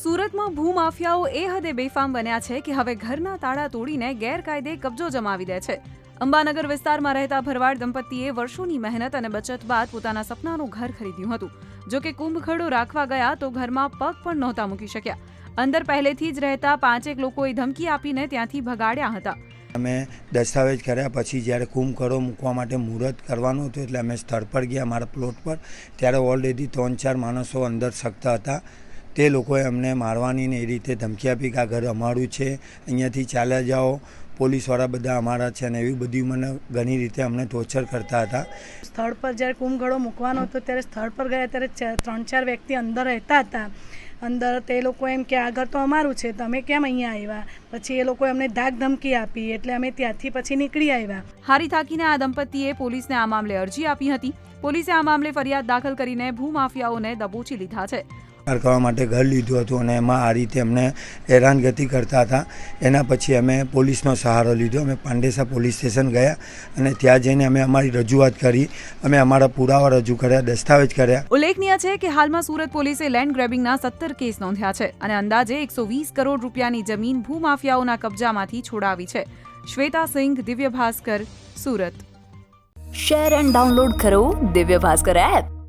સુરતમાં ભૂમાફિયાઓ એ હદે બેફામ બન્યા છે કે હવે ઘરના તાળા તોડીને ગેરકાયદે કબજો જમાવી દે છે. અંબાનગર વિસ્તારમાં રહેતા ભરવાડ દંપતીએ વર્ષોની મહેનત અને બચત બાદ પોતાના સપનાનું ઘર ખરીદ્યું હતું. જો કે કુંભખડો રાખવા ગયા તો ઘરમાં પગ પણ નહોતા મૂકી શક્યા. અંદર પહેલેથી જ રહેતા પાંચેક લોકોએ ધમકી આપીને ત્યાંથી ભગાડ્યા હતા. અમે દસ્તાવેજ કર્યા પછી જ્યારે કુંભકળો મૂકવા માટે મુહૂર્ત કરવાનું હતું એટલે અમે સ્થળ પર ગયા, મારા પ્લોટ પર. ત્યારે ઓલરેડી ત્રણ ચાર માણસો અંદર શકતા હતા. તે લોકોએ અમને મારવાની ને એ રીતે ધમકી આપી કે આ ઘર અમારું છે અહીંયાથી ચાલ્યા જાઓ. પોલીસવાળા બધા અમારા છે ને એવી બધી મને ઘણી રીતે અમને ટોર્ચર કરતા હતા. સ્થળ પર જ્યારે કુંભઘડો મૂકવાનો હતો ત્યારે સ્થળ પર ગયા ત્યારે ચાર- ત્રણ ચાર વ્યક્તિ અંદર રહેતા હતા. અંદર તે લોકો એમ કે આગળ તો અમારું છે તમે કેમ અહીંયા આવ્યા? પછી એ લોકોએ અમને ધાક ધમકી આપી એટલે અમે ત્યાંથી પછી નીકળી આવ્યા. હારી થાકીને આ દંપતીએ પોલીસને આ મામલે અરજી આપી હતી. પોલીસે આ મામલે ફરિયાદ દાખલ કરીને ભૂમાફિયાઓને દબોચી લીધા છે. કરવા માટે ઘર લીધું હતું અને એમાં આ રીતે અમને હેરાનગતિ કરતા હતા. એના પછી અમે પોલીસનો સહારો લીધો. અમે પાંડેસા પોલીસ સ્ટેશન ગયા અને ત્યાં જઈને અમે અમારી રજૂઆત કરી. અમે અમારા પુરાવા રજૂ કર્યા દસ્તાવેજ કર્યા. ઉલ્લેખનીય છે કે હાલમાં સુરત પોલીસે લેન્ડ ગ્રેબિંગના સત્તર કેસ નોંધ્યા છે અને અંદાજે એકસો વીસ કરોડ રૂપિયાની જમીન ભૂમાફિયાઓના કબજામાંથી છોડાવી છે. Shweta Singh Divya Bhaskar Surat. Share and download કરો દિવ્ય ભાસ્કર એપ.